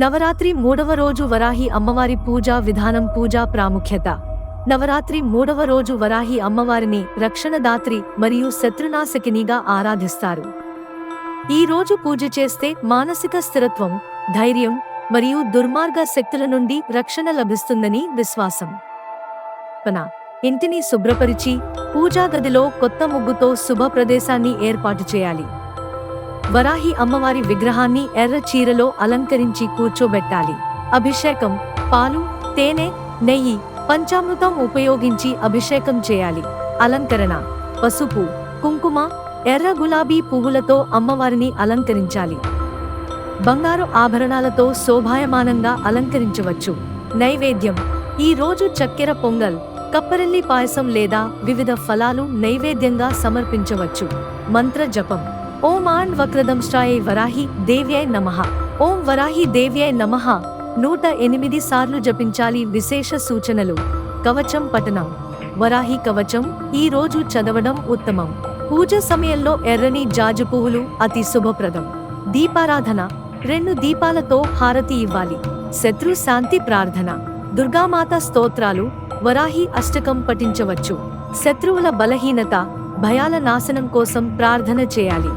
నవరాత్రి మూడవ రోజు వరాహి అమ్మవారి పూజా విధానం పూజా ప్రాముఖ్యత. నవరాత్రి మూడవ రోజు వరాహి అమ్మవారిని రక్షణదాత్రి మరియు శత్రునాశకినిగా ఆరాధిస్తారు. ఈ రోజు పూజ చేస్తే మానసిక స్థిరత్వం ధైర్యం మరియు దుర్మార్గ శక్తుల నుండి రక్షణ లభిస్తుందని విశ్వాసం. ఇంటిని శుభ్రపరిచి పూజా గదిలో కొత్త ముగ్గుతో శుభ ప్రదేశాన్ని ఏర్పాటు చేయాలి. వరాహి అమ్మవారి విగ్రహాన్ని ఎర్ర చీరలో అలంకరించి కూర్చోబెట్టాలి. అభిషేకం పాలు తేనె నెయ్యి పంచామృతం ఉపయోగించి అభిషేకం చేయాలి. అలంకరణ పసుపు కుంకుమ ఎర్ర గులాబీ పువ్వులతో అమ్మవారిని అలంకరించాలి. బంగారు ఆభరణాలతో శోభాయమానంగా అలంకరించవచ్చు. నైవేద్యం ఈ రోజు చక్కెర పొంగల్ కప్పరెల్లి పాయసం లేదా వివిధ ఫలాలు నైవేద్యంగా సమర్పించవచ్చు. మంత్ర జపం ఓం ఆన్ వక్రదంశాయ వరాహి దేవ్యై నమః. ఓం వరాహి దేవ్యై నమః. నూట ఎనిమిది సార్లు జపించాలి విశేష సూచనలు. కవచం పఠనం. వరాహి కవచం ఈ రోజు చదవడం ఉత్తమం. పూజ సమయంలో ఎర్రని జాజు పువ్వులు అతి శుభప్రదం. దీపారాధన. రెండు దీపాలతో హారతి ఇవ్వాలి. శత్రు శాంతి ప్రార్థన. దుర్గామాత స్తోత్రాలు. వరాహి అష్టకం పఠించవచ్చు. శత్రువుల బలహీనత. భయాల నాశనం కోసం ప్రార్థన చేయాలి.